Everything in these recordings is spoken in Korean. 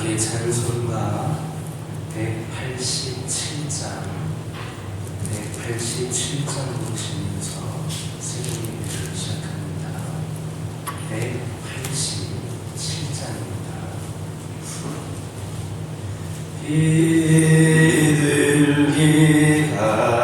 함께 찬송가 187장 187장 보시면서 일을 시작합니다. 187장입니다. 비둘기 같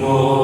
more.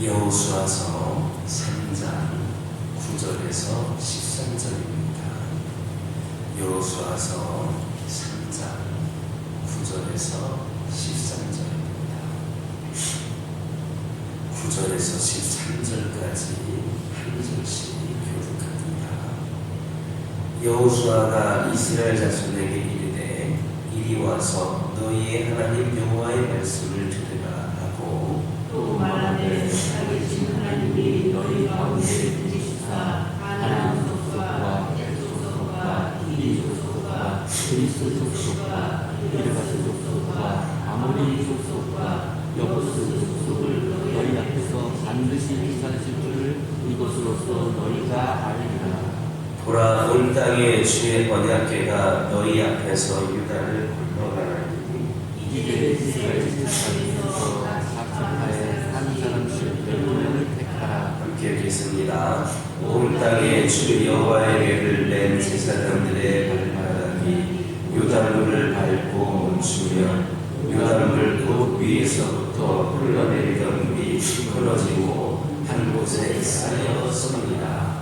여호수아서 3장 9절에서 13절입니다. 여호수아서 3장 9절에서 13절입니다. 9절에서 13절까지 한 절씩 교독합니다. 여호수아가 이스라엘 자손에게 이르되 이리 와서 너희의 하나님 여호와의 말씀을 하고 족속과 이르가스 족속과 아모리 족속과 여보스 족속을 너희 앞에서 반드시 기사하실 줄을 이것으로써 너희가 알리라. 보라 온 땅의 주의 언약궤가 너희 앞에서 유다를 굴러가나니 이기되 이스라엘 지파에서 사탄하에 한 사람씩 멸문을 택하라 함께 읽겠습니다 온 땅의 주 여호와의 궤를 낸 제사장들의 발바닥이 요단물을 밟고 멈추면 요단물 곧 위에서부터 흘러내리던 물이 끊어지고 한 곳에 쌓여 섭니다.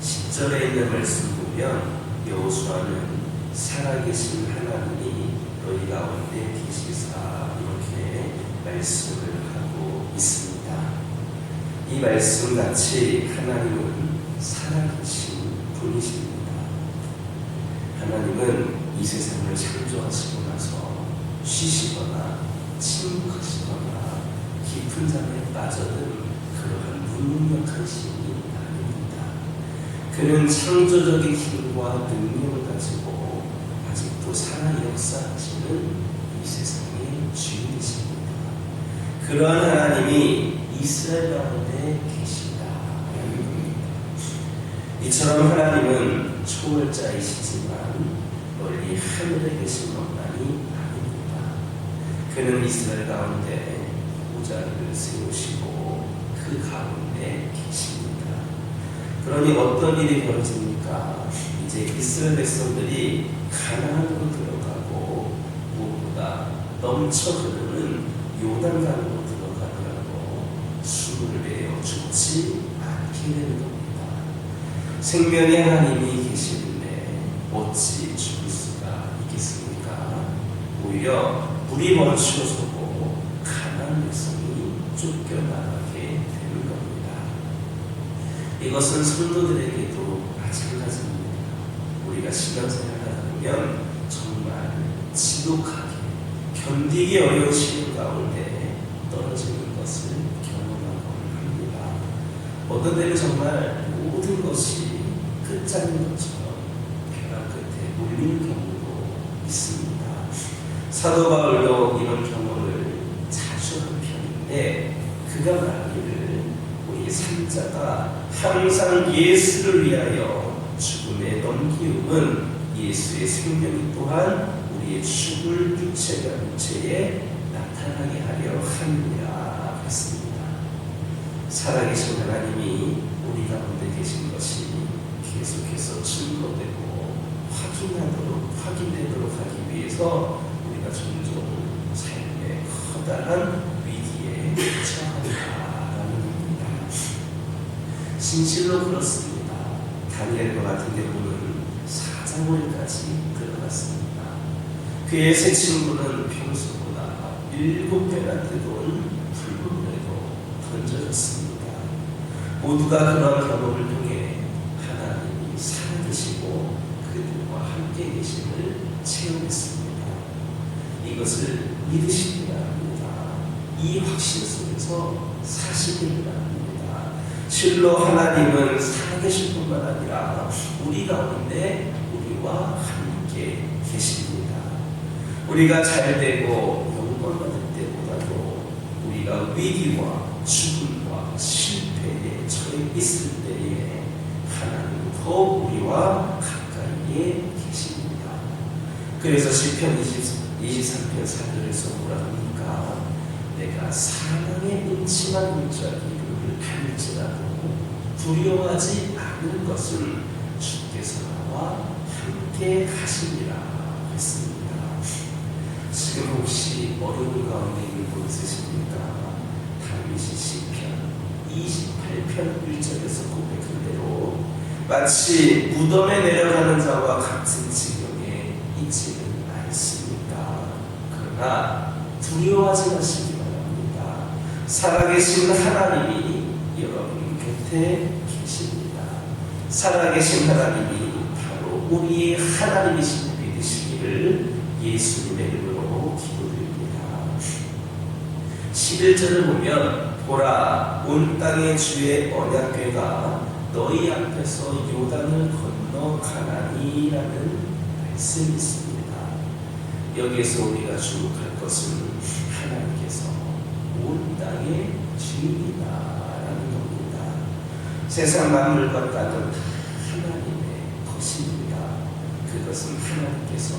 10절에 있는 말씀 보면 여호수아는 살아계신 하나님이 너희 가운데 계시사 이렇게 말씀을 하고 있습니다. 이 말씀 같이 하나님은 살아계신 분이십니다. 하나님은 이 세상을 창조하시고 나서 쉬시거나 침묵하시거나 깊은 잠에 빠져든 그러한 무능력한 신이 아닙니다. 그는 창조적인 힘과 능력을 가지고 아직도 살아 역사하시는 이 세상의 주인이십니다. 그러한 하나님이 이스라엘 가운데 계시다. 이처럼 하나님은 초월자이시지만 멀리 하늘에 계신 것만이 아닙니다. 그는 이스라엘 가운데 보좌를 세우시고 그 가운데 계십니다. 그러니 어떤 일이 벌어집니까? 이제 이스라엘 백성들이 가나안으로 들어가고 무엇보다 넘쳐 흐르는 요단강으로 들어가더라도 숨을 내어 죽지 않게 되는 겁니다. 생명의 하나님이 계시는데 어찌 죽을 수가 있겠습니까? 오히려 물이 멈추어서고 가난 백성이 쫓겨나게 되는 겁니다. 이것은 성도들에게도 마찬가지입니다. 우리가 보면 정말 지독하게 견디기 어려운 시련 가운데 떨어지는 것을 경험하곤 합니다. 어떤 때는 정말 모든 것이 끝장인 것처럼 벼랑 끝에 몰리는 경우도 있습니다. 사도 바울도 이런 경험을 자주 한 편인데 그가 말하기를 우리 산자가 항상 예수를 위하여 죽음에 넘기움은 예수의 생명이 또한 우리의 죽을 육체가 육체에 나타나게 하려 함이라 했습니다. 살아계신 하나님이 우리 가운데 계신 것이 계속해서 증거되고 확인하도록 확인되도록 하기 위해서 우리가 종종 삶의 커다란 위기에 처한다라는 겁니다. 진실로 그렇습니다. 다니엘과 같은 경우는 사자월까지 들어갔습니다. 그의 세 친구는 평소보다 일곱 배나 뜨거운 불문에도 던져졌습니다. 모두가 그런 경험을 통해 하나님이 살아계시고 그들과 함께 계심을 체험했습니다. 이것을 믿으시기 바랍니다. 이 확신 속에서 사시길 바랍니다. 실로 하나님은 살아계실 뿐만 아니라 우리 가운데 우리와 함께 계십니다. 우리가 잘 되고 영광 받을 때보다도 우리가 위기와 죽음과 실패 에 처해 있을 때에 하나님은 더 우리와 가까이에 계십니다. 그래서 시편 23편 4절에서 뭐라 합니까? 내가 사랑의 음침한 물자기를 갈지라도 두려워하지 않을 것은 주께서 나와 함께 하시리라 했습니다. 지금 혹시 어려운 가운데 있는 분 있으십니까? 다윗이 시편 28편 1절에서 고백한 대로 마치 무덤에 내려가는 자와 같은 지경에 있지는 않습니다. 그러나 두려워하지 마시기 바랍니다. 살아계신 하나님이 여러분 곁에 계십니다. 살아계신 하나님이 바로 우리의 하나님이신 믿으시기를 예수님의 이름으로 기도드립니다. 11절을 보면 보라 온 땅의 주의 언약궤가 너희 앞에서 요단을 건너 가나니라는 말씀이 있습니다. 여기에서 우리가 주목할 것은 하나님께서 온 땅의 주인이다라는 겁니다. 세상 만물 것 같은 하나님의 것입니다. 그것은 하나님께서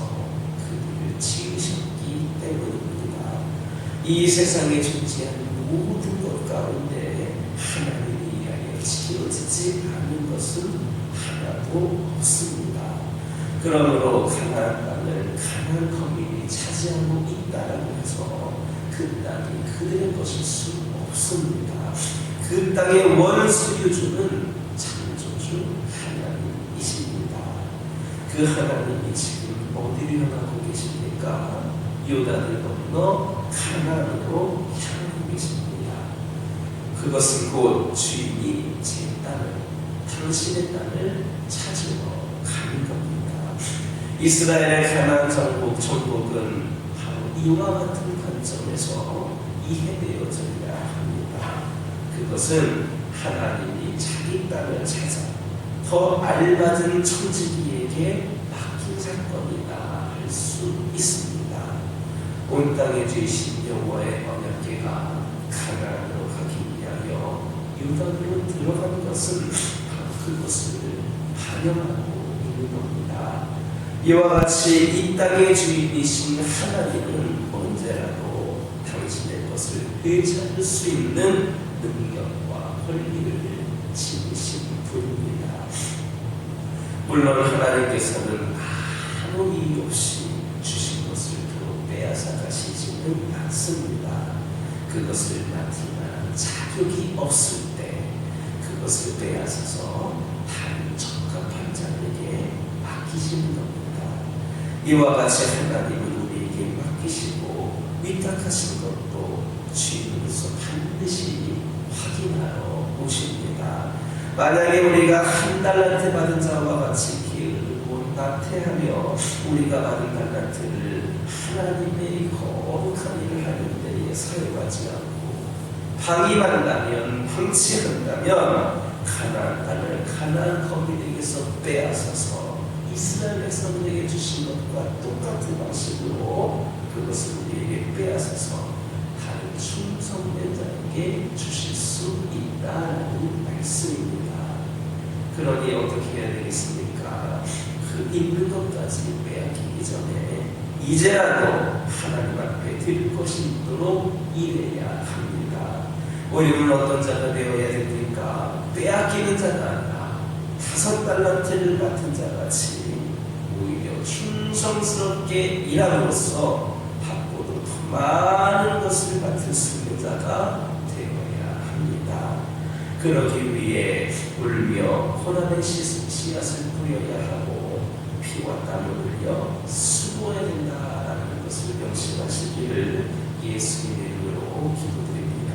그들을 지으셨기 때문입니다. 이 세상에 존재하는 모든 것 가운데 하나님이 위하여 지어지지 않는 것은 하나도 없습니다. 그러므로 가나안 땅을 가나안 거민이 차지하고 있다라고 해서 그 땅이 그들의 것일 수 없습니다. 그 땅의 원수유주는 창조주 하나님이십니다. 그 하나님이 지금 어디로 향하고 계십니까? 요단을 건너 가나안으로 향 계십니다. 그것은 곧 주인이 제 땅을 당신의 땅을 찾으러 가는 겁니다. 이스라엘의 가나안 정복 정복은 바로 이와 같은 관점에서 이해되어져야 합니다. 그것은 하나님이 자기 땅을 찾아 더 알맞은 청지기에게 맡긴 사건이다 할 수 있습니다. 온 땅에 주신 여호와의 언약궤가 가나안으로 가기 위하여 유다로 들어간 것은 바로 그것을 반영하고 있는 겁니다. 이와 같이 이 땅의 주인이신 하나님은 언제라도 당신의 것을 되찾을 수 있는 능력과 권리를 지니신 분입니다. 물론 하나님께서는 아무 이유 없이 주신 것을 또 빼앗아 가시지는 않습니다. 그것을 만한 자격이 없을 때 그것을 빼앗아서 다른 적합한 자에게 맡기시는 겁니다. 이와 같이 하나님은 우리에게 맡기시고 위탁하신 것도 주인으로서 반드시 확인하러 오십니다. 만약에 우리가 한 달란트 받은 자와 같이 게으르고 나태하며 우리가 받은 달란트를 하나님의 거룩한 일을 하는 데에 사용하지 않고 방임한다면 방치한다면 가나안 땅을 가나안 거민에게서 빼앗아서 이스라엘 백성들에게 주신 것과 똑같은 방식으로 그것을 우리에게 빼앗아서 다른 충성된 자에게 주실 수 있다는 말씀입니다. 그러니 어떻게 해야 되겠습니까? 그 있는 것까지 빼앗기기 전에 이제라도 하나님 앞에 드릴 것이 있도록 일해야 합니다. 우리는 어떤 자가 되어야 됩니까? 빼앗기는 자가 아니라 다섯 달란트를 맡은 자같이 오히려 충성스럽게 일함으로써 받고도 더 많은 것을 맡을 수 있는 자가 되어야 합니다. 그러기 위해 울며 고난의 씨- 씨앗을 뿌려야 하고 피와 땀을 흘려 수고해야 된다라는 것을 명심하시기를 예수님의 이름으로 기도드립니다.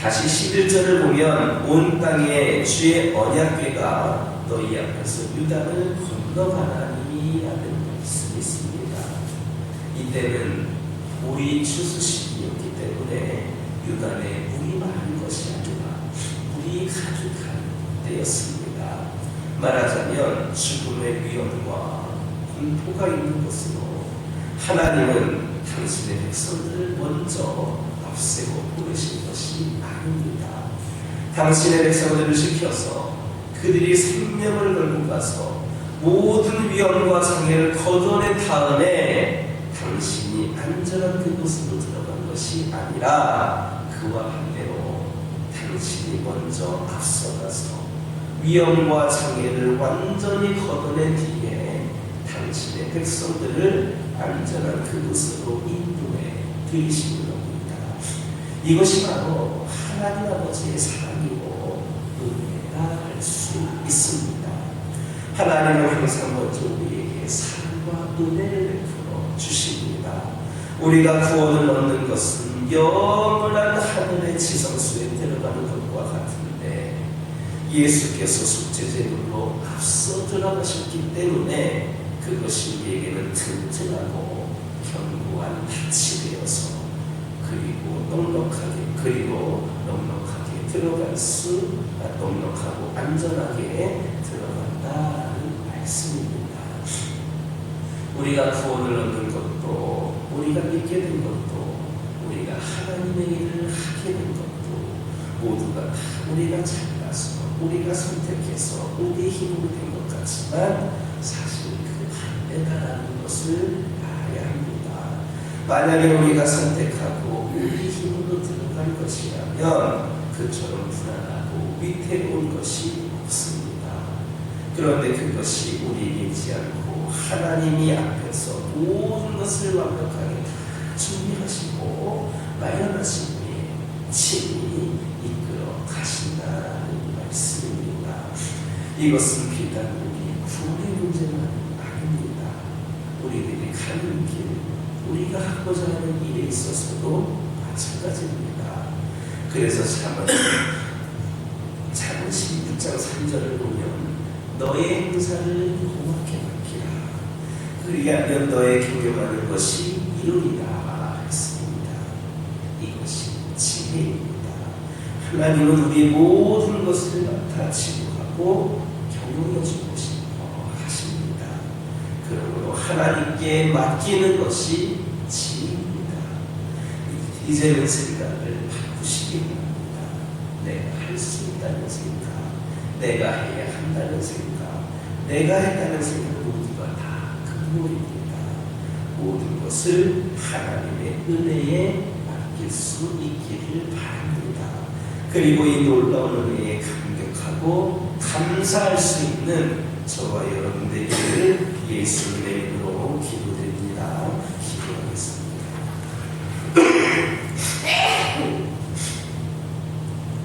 다시 11절을 보면 온 땅에 주의 언약궤가 너희 앞에서 유다를 건너가나니 라는 말씀이 있습니다. 이때는 우리 추수시기였기 때문에 유다의 물이 많은 것이 아니라 물이 가득한 때였습니다. 말하자면 죽음의 위험과 공포가 있는 것으로 하나님은 당신의 백성들을 먼저 앞세고 부르신 것이 아닙니다. 당신의 백성들을 지켜서 그들이 생명을 걸고 가서 모든 위험과 장애를 거둬낸 다음에 당신이 안전한 그곳으로 들어간 것이 아니라 그와 반대로 당신이 먼저 앞서가서 위험과 장애를 완전히 걷어낸 당신의 백성들을 안전한 그곳으로 인도해 들이시는 겁니다. 이것이 바로 하나님 아버지의 사랑이고 은혜라 할 수 있습니다. 하나님은 항상 먼저 우리에게 사랑과 은혜를 베풀어 주십니다. 우리가 구원을 얻는 것은 영원한 하늘의 지성소에 들어가는 것과 같은데 예수께서 숙제제물로 앞서 들어가셨기 때문에 그것이 우리에게는 튼튼하고 견고한 밭이 되어서 그리고 넉넉하게 그리고 넉넉하게 들어갈 수 아, 넉넉하고 안전하게 들어간다는 말씀입니다. 우리가 구원을 얻는 것도 우리가 믿게 된 것도 우리가 하나님의 일을 하게 된 것도 모두가 다 우리가 따라서 우리가 선택해서 우리의 힘으로 된 것 같지만 사실 그 반대다라는 것을 알아야 합니다. 만약에 우리가 선택하고 우리 힘으로 들어갈 것이라면 그처럼 불안하고 위태로운 것이 없습니다. 그런데 그것이 우리 믿지 않고 하나님이 앞에서 모든 것을 완벽하게 다 준비하시고 마련하신 후에 친히 이끌어 가신다는 말씀입니다. 이것은 비단 우리 구원의 문제만 아닙니다. 우리들이 가는 길, 우리가 하고자 하는 일에 있어서도 마찬가지입니다. 그래서 참은 작은 16장 3절을 보면 너의 행사를 고맙게 맡기라. 그리하면 너의 경영하는 것이 이루리라 했습니다. 이것이 지혜입니다. 하나님은 우리의 모든 것을 맡아 지도하고 경영해 주고 싶어 하십니다. 그러므로 하나님께 맡기는 것이. 이제는 생각을 바꾸시기 바랍니다. 내가 할 수 있다는 생각, 내가 해야 한다는 생각, 내가 했다는 생각 모두가 다 금물입니다. 모든 것을 하나님의 은혜에 맡길 수 있기를 바랍니다. 그리고 이 놀라운 은혜에 감격하고 감사할 수 있는 저와 여러분들에게 예수님의 이름으로 기도드립니다. 기도하겠습니다.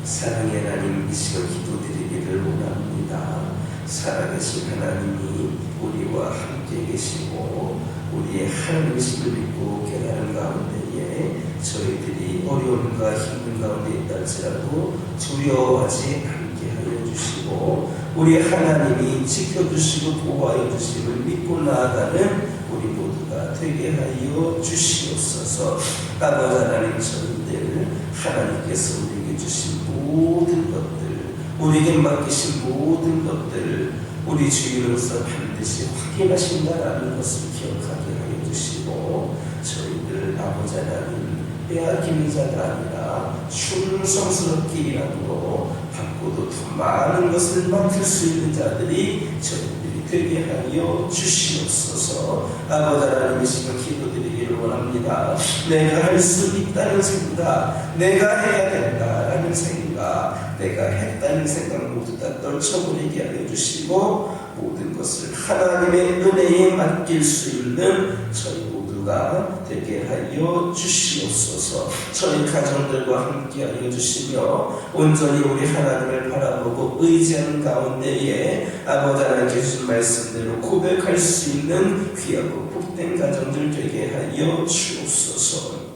사랑의 하나님 이 시간 기도드리기를 원합니다. 살아계신 하나님이 우리와 함께 계시고 우리의 하나님이심을 믿고 깨달은 가운데에 저희들이 어려움과 힘든 가운데 있다 할지라도 두려워하지 않게 하여 주시고 우리 하나님이 지켜주시고 보호하여 주심을 믿고 나아가는 우리 모두가 되게 하여 주시옵소서 아버지 하나님 저희들 하나님께서 우리에게 주신 모든 것들 우리에게 맡기신 모든 것들을 우리 주인으로서 반드시 확인하신다라는 것을 기억하게 하여 주시고 저희들 아버지 하나님 빼앗기는 자가 아니라 충성스럽게 일함으로 받고도 더 많은 것을 맡을 수 있는 자들이 저희들이 되게 하여 주시옵소서. 아버지 하나님 이 시간 기도드리기를 원합니다. 내가 할 수 있다는 생각 내가 해야 된다 라는 생각 내가 했다는 생각 모두 다 떨쳐버리게 하여 주시고 모든 것을 하나님의 은혜에 맡길 수 있는 저희 모두가 되게 하여 주시옵소서. 저희 가정들과 함께 하여 주시며 온전히 우리 하나님을 바라보고 의지하는 가운데에 아버지 하나님께 주신 말씀대로 고백할 수 있는 귀하고 복된 가정들 되게 하여 주옵소서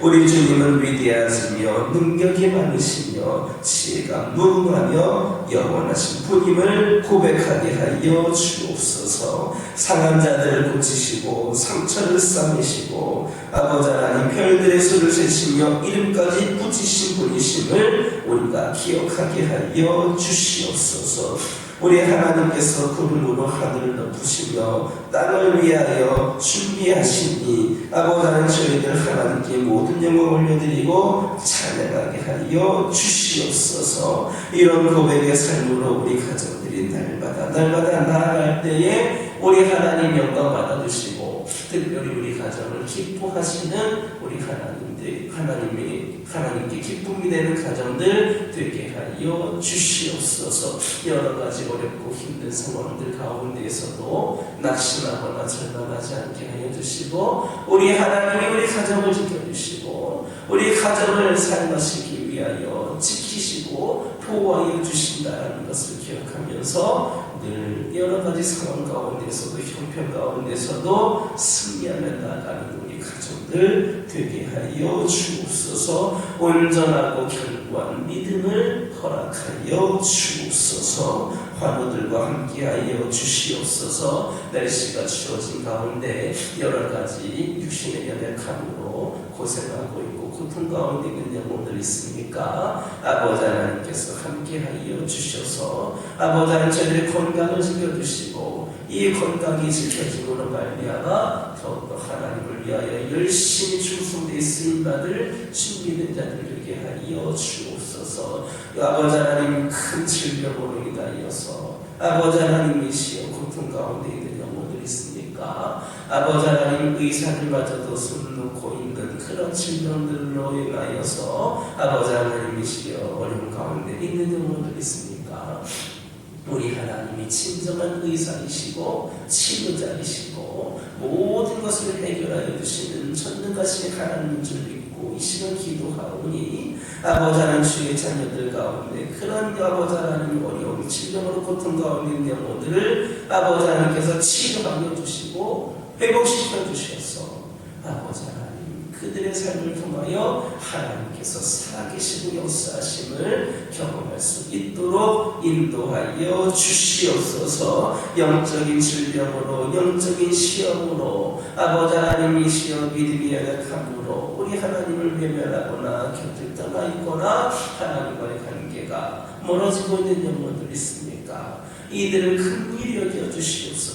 우리 주님은 위대하시며 능력이 많으시며 지혜가 무궁하며 영원하신 분임을 고백하게 하여 주옵소서. 상한 자들을 고치시고 상처를 싸매시고 아버지 하나님 별들의 수를 세시며 이름까지 붙이신 분이심을 우리가 기억하게 하여 주시옵소서 우리 하나님께서 구름으로 하늘을 덮으시며 땅을 위하여 준비하시니 아버지 하나님 저희들 하나님께 모든 영광을 올려드리고 찬양하게 하여 주시옵소서. 이런 고백의 삶으로 우리 가정 들이 날마다 날마다 나아갈 때에 우리 하나님 영광 받아주시고 특별히 우리 가정을 기뻐하시는 우리 하나님들 하나님이 하나님께 기쁨이 되는 가정들 되게 하여 주시옵소서. 여러 가지 어렵고 힘든 상황들 가운데에서도 낙심하거나 절망하지 않게 하여 주시고 우리 하나님이 우리 가정을 지켜주시고 우리 가정을 삶하시기 위하여 지키시고 보호하여 주신다는 것을 기억하면서 늘 여러 가지 상황 가운데서도 형편 가운데서도 승리하며 나가는 우리 가정들 되게 하여 주옵소서. 온전하고 견고한 믿음을 허락하여 주옵소서. 환우들과 함께하여 주시옵소서. 날씨가 추워진 가운데 여러 가지 육신의 연약함으로 고생하고 있고 고통 가운데 있는 영혼들 있습니까? 아버지 하나님께서 함께하여 주셔서 아버지 하나님 저희들의 건강을 지켜주시고 이 건강이 지켜짐으로 말미암아 더욱더 하나님을 위하여 열심히 충성되어 쓰임받을 준비된 자들 되게 하여 주옵소서. 아버지 하나님 큰 질병으로 인하여서 아버지 하나님이시여 고통 가운데 있는 아버지 하나님 의사들마저도 손 놓고 있는 그런 질병들로 인하여서 아버지 하나님이시여 어려운 가운데 있는 영혼들 있습니까? 우리 하나님이 진정한 의사이시고 치료자이시고 모든 것을 해결하여 주시는 전능하신 하나님인 줄 믿고 이 시간 기도하오니 아버지 하나님 주의 자녀들 가운데 그런 아버지 하나님 어려움 질병으로 고통 가운데 있는 영혼들을 아버지 하나님께서 치료하여 주시고 회복시켜 주셔서 아버지 하나님 그들의 삶을 통하여 하나님께서 살아계시고 역사하심을 경험할 수 있도록 인도하여 주시옵소서 영적인 질병으로 영적인 시험으로 아버지 하나님 이시여 믿음이 연약함으로 우리 하나님을 외면하거나 곁을 떠나 있거나 하나님과의 관계가 멀어지고 있는 영혼들 있습니까? 이들을 큰일히 여겨 주시옵소서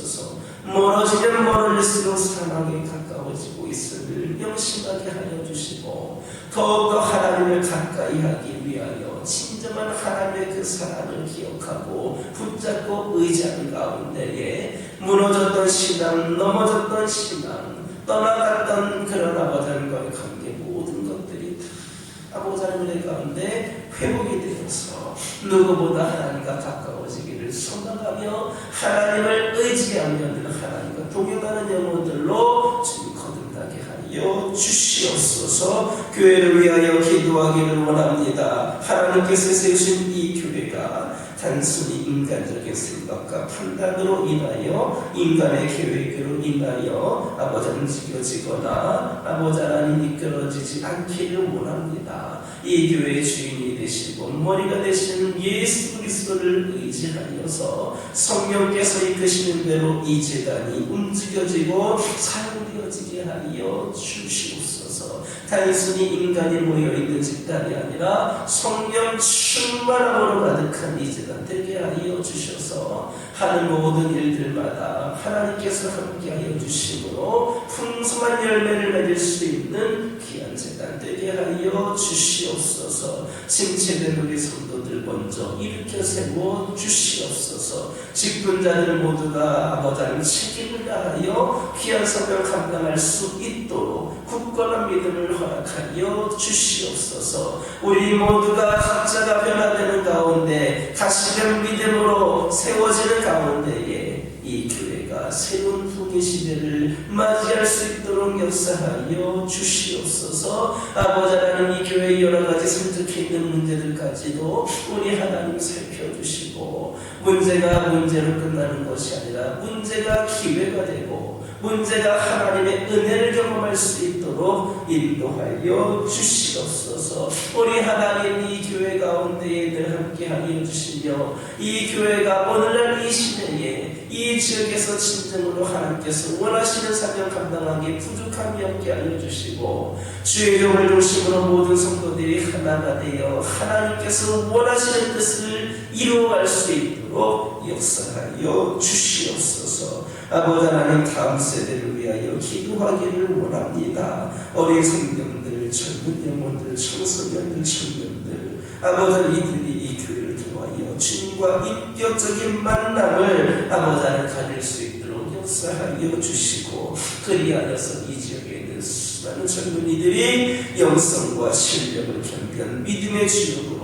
멀어지면 멀어질수록 사망에 가까워지고 있음을 명심하게 하여 주시고 더욱더 하나님을 가까이 하기 위하여 진정한 하나님의 그 사랑을 기억하고 붙잡고 의지하는 가운데에 무너졌던 신앙, 넘어졌던 신앙, 떠나갔던 그런 아버지 하나님과의 관계 모든 것들이 다 아버지 하나님의 가운데 회복이 되어서 누구보다 하나님과 가까워지기를 소망하며 하나님을 의지하며 늘 하나님과 동행하는 영혼들로 주님 거듭나게 하여 주시옵소서 교회를 위하여 기도하기를 원합니다. 하나님께서 세우신 이 교회가 단순히 인간적인 생각과 판단으로 인하여 인간의 계획으로 인하여 아버지 움직여지거나 아버지 하나님 이끌어지지 않기를 원합니다. 이 교회의 주인이 되시고 머리가 되시는 예수 그리스도를 의지하여서 성령께서 이끄시는 대로 이 재단이 움직여지고 사용되어지게 하여 주시옵소서. 단순히 인간이 모여 있는 집단이 아니라 성령 충만함으로 가득한 이 재단 되게 하여 주셔서 하는 모든 일들마다 하나님께서 함께하여 주심으로 풍성한 열매를 맺을 수 있는 귀한 재단 되게 하여 주시옵소서. 침체된 우리 성도들 먼저 일으켜 세워 주시옵소서. 직분자들 모두가 아버지 하나님 책임을 다하여 귀한 사명 감당할 수 있도록 굳건한 믿음을 허락하여 주시옵소서. 우리 모두가 각자가 변화되는 가운데 다시금 믿음으로 세워지는 가운데에 이 교회가 새로운 후기 시대를 맞이할 수 있도록 역사하여 주시옵소서. 아버지 하나님 이 교회 여러 가지 산적해 있는 문제들까지도 우리 하나님 살펴주시고 문제가 문제로 끝나는 것이 아니라 문제가 기회가 되고 문제가 하나님의 은혜를 경험할 수 있도록 인도하여 주시옵소서. 우리 하나님 이 교회 가운데에 늘 함께하여 주시며 이 교회가 오늘날 이 시대에 이 지역에서 진정으로 하나님께서 원하시는 사명 감당하기에 부족함이 없게 하여 주시고 주의 종을 중심으로 모든 성도들이 하나가 되어 하나님께서 원하시는 뜻을 이루어갈 수 있도록 역사하여 주시옵소서. 아버지 하나님 다음 세대를 위하여 기도하기를 원합니다. 어린 성령들, 젊은 영혼들, 청소년들, 청년들, 아버지 이들이 이 교회를 통하여 주님과 인격적인 만남을 아버지 하나님 가질 수 있도록 역사하여 주시고 그리하여서 이 지역에 있는 수많은 젊은이들이 영성과 실력을 겸비한 믿음의 주역으로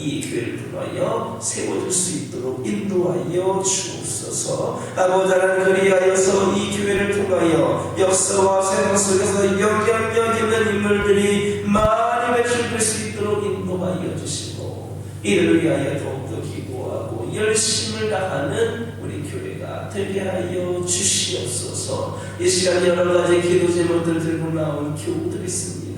이 교회를 통하여 세워질 수 있도록 인도하여 주옵소서. 아버지 하나님 그리하여서 이 교회를 통하여 역사와 세상 속에서 영향력 있는 인물들이 많이 배출될 수 있도록 인도하여 주시고 이를 위하여 더욱더 기도하고 열심을 다하는 우리 교회가 되게 하여 주시옵소서. 이 시간 여러 가지 기도 제목들 들고 나온 교우들 있습니다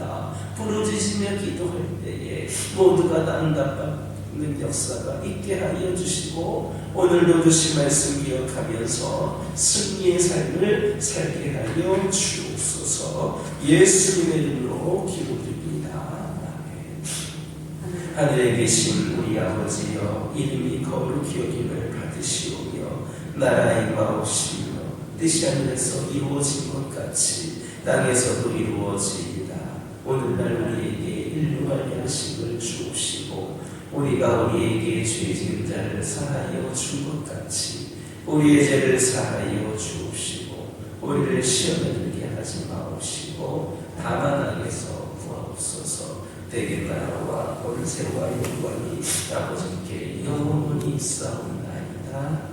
부르짖으며 기도할 때에 모두가 응답받는 역사가 있게 하여 주시고 오늘도 주신 말씀 기억하면서 승리의 삶을 살게 하여 주옵소서 예수님의 이름으로 기도드립니다. 하늘에 계신 우리 아버지여 이름이 거룩히 여김을 받으시오며 나라의 마옵시며 뜻이 하늘에서 이루어진 것 같이 땅에서도 이루어지이다. 오늘날 우리에게 일용할 양식을 주옵시고 우리가 우리에게 죄진 자를 사하여 준 것 같이 우리의 죄를 사하여 주옵시고 우리를 시험에 들게 하지 마옵시고 다만 악에서 구하옵소서 대개 나라와 권세와 영광이 아버지께 영원히 있사옵나이다.